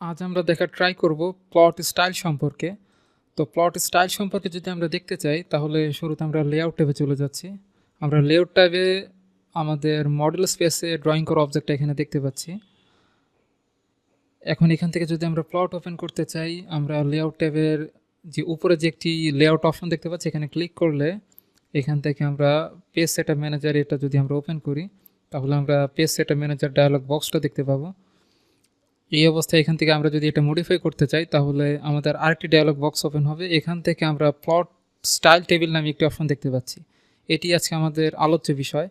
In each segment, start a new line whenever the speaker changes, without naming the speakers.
আজ আমরা দেখার ট্রাই করব প্লট স্টাইল সম্পর্কে। তো প্লট স্টাইল সম্পর্কে যদি আমরা দেখতে চাই, তাহলে শুরুতে আমরা লেআউট ট্যাবে চলে যাচ্ছি। আমরা লেআউট ট্যাবে আমাদের মডেল স্পেসে ড্রয়িং করা অবজেক্টটা এখানে দেখতে পাচ্ছি। এখন এখান থেকে যদি আমরা প্লট ওপেন করতে চাই, আমরা লেআউট ট্যাবের যে উপরে যে একটি লেআউট অপশন দেখতে পাচ্ছি, এখানে ক্লিক করলে এখান থেকে আমরা পেজ সেট ম্যানেজার এটা যদি আমরা ওপেন করি, তাহলে আমরা পেজ সেট ম্যানেজার ডায়ালগ বক্সটা দেখতে পাবো। এই অবস্থায় এখান থেকে আমরা যদি এটা মডিফাই করতে চাই, তাহলে আমাদের আরেকটি ডায়ালগ বক্স ওপেন হবে। এখান থেকে আমরা প্লট স্টাইল টেবিল নামে একটি অপশন দেখতে পাচ্ছি। এটি আজকে আমাদের আলোচ্য বিষয়।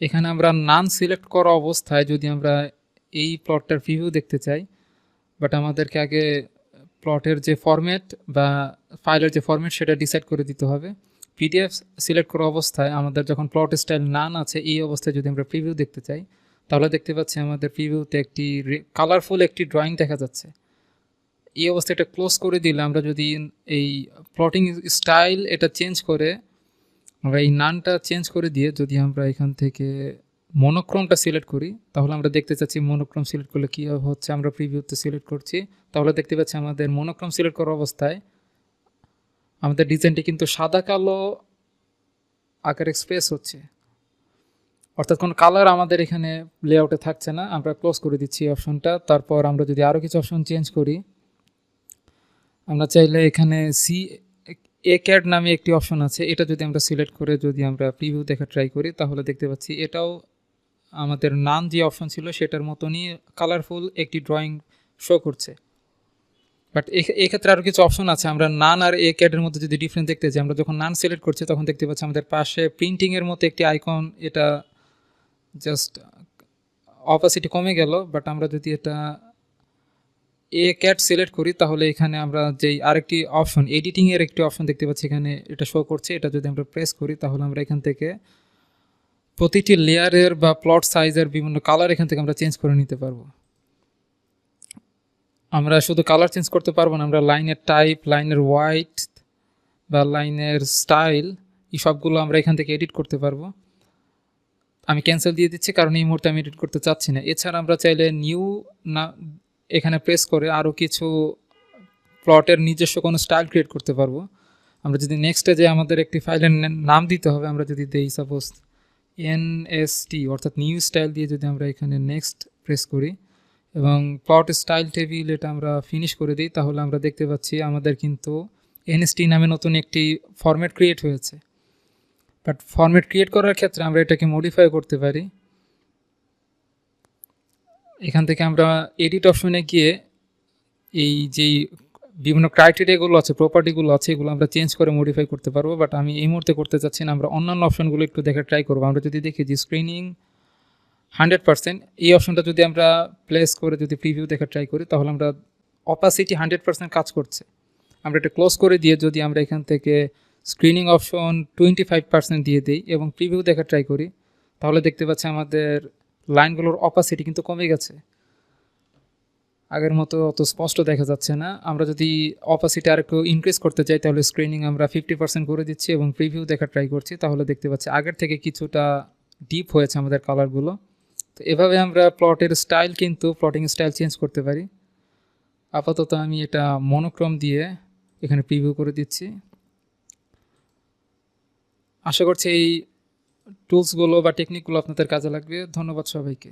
এখানে আমরা নান সিলেক্ট করা অবস্থায় যদি আমরা এই প্লটটার ভিউ দেখতে চাই বাট আমাদেরকে আগে প্লটের যে ফরম্যাট বা ফাইলের যে ফরম্যাট সেটা ডিসাইড করে দিতে হবে। পিডিএফ সিলেক্ট করা অবস্থায় আমাদের যখন প্লট স্টাইল নান আছে, এই অবস্থায় যদি আমরা প্রিভিউ দেখতে চাই তাহলে দেখতে পাচ্ছি আমাদের প্রিভিউতে একটি কালারফুল একটি ড্রয়িং দেখা যাচ্ছে। এই অবস্থায় এটা ক্লোজ করে দিলে আমরা যদি এই প্লটিং স্টাইল এটা চেঞ্জ করে, আমরা এই নানটা চেঞ্জ করে দিয়ে যদি আমরা এখান থেকে মনোক্রমটা সিলেক্ট করি, তাহলে আমরা দেখতে চাচ্ছি মনোক্রম সিলেক্ট করলে কী হচ্ছে, আমরা প্রিভিউতে সিলেক্ট করছি। তাহলে দেখতে পাচ্ছি আমাদের মনোক্রম সিলেক্ট করা অবস্থায় আমাদের ডিজাইনটি কিন্তু সাদা কালো আকার এক্সপ্রেস হচ্ছে। অর্থাৎ কোনো কালার আমাদের এখানে লেআউটে থাকছে না। আমরা ক্লোজ করে দিচ্ছি অপশনটা তারপর আমরা যদি আরও কিছু অপশন চেঞ্জ করি, আমরা চাইলে এখানে সি এ ক্যাড নামে একটি অপশন আছে। এটা যদি আমরা সিলেক্ট করে যদি আমরা প্রিভিউ দেখা ট্রাই করি, তাহলে দেখতে পাচ্ছি এটাও আমাদের নান যে অপশন ছিল, সেটার মতনই কালারফুল একটি ড্রয়িং শো করছে। বাট এক্ষেত্রে আরও কিছু অপশন আছে। আমরা নান আর এ ক্যাডের মধ্যে যদি ডিফারেন্স দেখতে চাই আমরা যখন নান সিলেক্ট করছি, তখন দেখতে পাচ্ছি আমাদের পাশে প্রিন্টিংয়ের মতো একটি আইকন এটা জাস্ট অপাসিটি কমে গেল বাট আমরা যদি এটা এ ক্যাট সিলেক্ট করি, তাহলে এখানে আমরা যেই আরেকটি অপশন এডিটিংয়ের একটি অপশন দেখতে পাচ্ছি, এখানে এটা শো করছে, এটা যদি আমরা প্রেস করি, তাহলে আমরা এখান থেকে প্রতিটি লেয়ারের বা প্লট সাইজের বিভিন্ন কালার এখান থেকে আমরা চেঞ্জ করে নিতে পারব। আমরা শুধু কালার চেঞ্জ করতে পারব না, আমরা লাইনের টাইপ লাইনের হোয়াইট বা লাইনের স্টাইল এই সবগুলো আমরা এখান থেকে এডিট করতে পারব। আমি ক্যান্সেল দিয়ে দিচ্ছি, কারণ এই মুহূর্তে আমি এডিট করতে চাচ্ছি না। এছাড়া আমরা চাইলে নিউ না, এখানে প্রেস করে আরও কিছু প্লটের নিজস্ব কোনো স্টাইল ক্রিয়েট করতে পারব। আমরা যদি নেক্সটে যে আমাদের একটি ফাইলের নাম দিতে হবে, আমরা যদি দেই সাপোজ এন এস টি অর্থাৎ নিউ স্টাইল দিয়ে যদি আমরা এখানে নেক্সট প্রেস করি এবং প্লট স্টাইল টেবিল এটা আমরা ফিনিশ করে দিই, তাহলে আমরা দেখতে পাচ্ছি আমাদের কিন্তু এনএসটি নামে নতুন একটি ফরম্যাট ক্রিয়েট হয়েছে। বাট ফরম্যাট ক্রিয়েট করার ক্ষেত্রে আমরা এটাকে মডিফাই করতে পারি। এখান থেকে আমরা এডিট অপশনে গিয়ে এই যেই বিভিন্ন ক্রাইটেরিয়াগুলো আছে প্রপার্টিগুলো আছে, এগুলো আমরা চেঞ্জ করে মডিফাই করতে পারব। বাট আমি এই মুহূর্তে করতে চাচ্ছি না, আমরা অন্যান্য অপশনগুলো একটু দেখে ট্রাই করব। আমরা যদি দেখি যে স্ক্রিনিং হান্ড্রেড পার্সেন্ট এই অপশনটা যদি আমরা প্লেস করে যদি প্রিভিউ দেখে ট্রাই করি, তাহলে আমরা অপাসিটি হান্ড্রেড পার্সেন্ট কাজ করছে। আমরা এটা ক্লোজ করে দিয়ে যদি আমরা এখান থেকে screening option twenty five percent দিয়ে দিই এবং প্রিভিউ দেখার ট্রাই করি, তাহলে দেখতে পাচ্ছি আমাদের লাইনগুলোর অপাসিটি কিন্তু কমে গেছে। আগের মতো অত স্পষ্ট দেখা যাচ্ছে না। আমরা যদি অপাসিটি আর একটু ইনক্রিজ করতে চাই, তাহলে স্ক্রিনিং আমরা ফিফটি পার্সেন্ট করে দিচ্ছি এবং প্রিভিউ দেখার ট্রাই করছি। তাহলে দেখতে পাচ্ছি আগের থেকে কিছুটা ডিপ হয়েছে আমাদের কালারগুলো তো এভাবে আমরা প্লটের স্টাইল কিন্তু প্লটিং স্টাইল চেঞ্জ করতে পারি। আপাতত আমি এটা মনোক্রম দিয়ে এখানে প্রিভিউ করে দিচ্ছি। আশা করছি এই টুলসগুলো বা টেকনিকগুলো আপনাদের কাজে লাগবে। ধন্যবাদ সবাইকে।